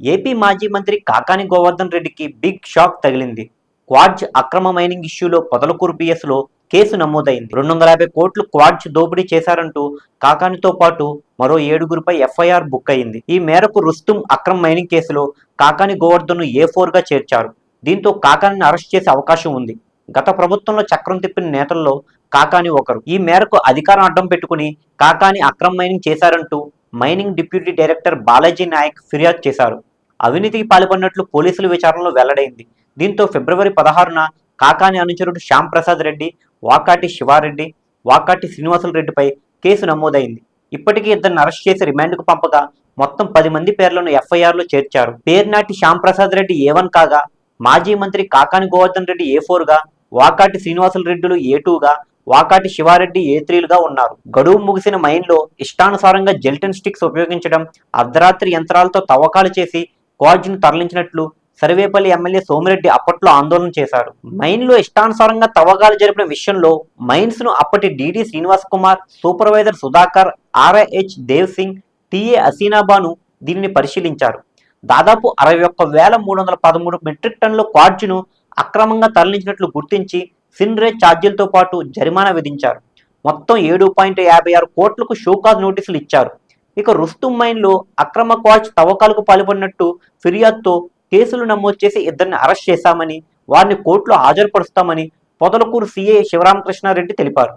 AP మాజీ మంత్రి కాకాని గోవర్ధన్ రెడ్డికి బిగ్ షాక్ తగిలింది. క్వాడ్జ్ అక్రమ మైనింగ్ ఇష్యూలో పొదలకూరు పిఎస్లో కేసు నమోదైంది. రెండు వందల యాభై కోట్లు క్వాడ్జ్ దోపిడీ చేశారంటూ కాకానితో పాటు మరో ఏడుగురిపై ఎఫ్ఐఆర్ బుక్ అయింది. ఈ మేరకు రుస్తుం అక్రమ మైనింగ్ కేసులో కాకాని గోవర్ధన్ను ఏ ఫోర్గా చేర్చారు? దీంతో కాకాని అరెస్ట్ చేసే అవకాశం ఉంది. గత ప్రభుత్వంలో చక్రం తిప్పిన నేతల్లో కాకాని ఒకరు. ఈ మేరకు అధికారం అడ్డం పెట్టుకుని కాకాని అక్రమ మైనింగ్ చేశారంటూ mining deputy director Balaji Naik ఫిర్యాదు చేశారు. అవినీతికి పాల్పడినట్లు పోలీసుల విచారణలో వెల్లడైంది. దీంతో ఫిబ్రవరి పదహారున కాకాని అనుచరుడు శ్యామ్ ప్రసాద్ రెడ్డి వాకాటి శివారెడ్డి వాకాటి శ్రీనివాసులు రెడ్డిపై కేసు నమోదైంది. ఇప్పటికీ ఇద్దరిని అరెస్ట్ చేసి రిమాండ్కు పంపగా మొత్తం పది మంది పేర్లను ఎఫ్ఐఆర్లో చేర్చారు. పేర్నాటి శ్యామ్ ప్రసాద్ రెడ్డి ఏ వన్ కాగా మాజీ మంత్రి కాకాని గోవర్ధన్ రెడ్డి ఏ ఫోర్గా వాకాటి శ్రీనివాసుల రెడ్డిలు ఏ టూగా వాకాటి శివారెడ్డి ఏ త్రీలుగా ఉన్నారు. గడువు ముగిసిన మైన్లో ఇష్టానుసారంగా జెల్టన్ స్టిక్స్ ఉపయోగించడం అర్ధరాత్రి యంత్రాలతో తవ్వకాలు చేసి క్వాడ్జ్ను తరలించినట్లు సర్వేపల్లి ఎమ్మెల్యే సోమిరెడ్డి అప్పట్లో ఆందోళన చేశారు. మైన్లో ఇష్టానుసారంగా తవ్వకాలు జరిపిన విషయంలో మైన్స్ను అప్పటి DD Srinivas Kumar supervisor Sudhakar RIH Dev Singh TA Aseenabanu దీనిని పరిశీలించారు. దాదాపు అరవై ఒక్క వేల మూడు వందల పదమూడు మెట్రిక్ టన్నుల క్వార్జును అక్రమంగా తరలించినట్లు గుర్తించి సిన్రే ఛార్జీలతో పాటు జరిమానా విధించారు. మొత్తం ఏడు పాయింట్ యాభై ఆరు కోట్లకు షోకాజ్ నోటీసులు ఇచ్చారు. ఇక రుస్తుం మైన్లో అక్రమ క్వాచ్ తవ్వకాలకు పాల్పడినట్టు ఫిర్యాదుతో కేసులు నమోదు చేసి ఇద్దరిని అరెస్ట్ చేశామని వారిని కోర్టులో హాజరుపరుస్తామని పొదలకూరు సీఏ శివరామకృష్ణారెడ్డి తెలిపారు.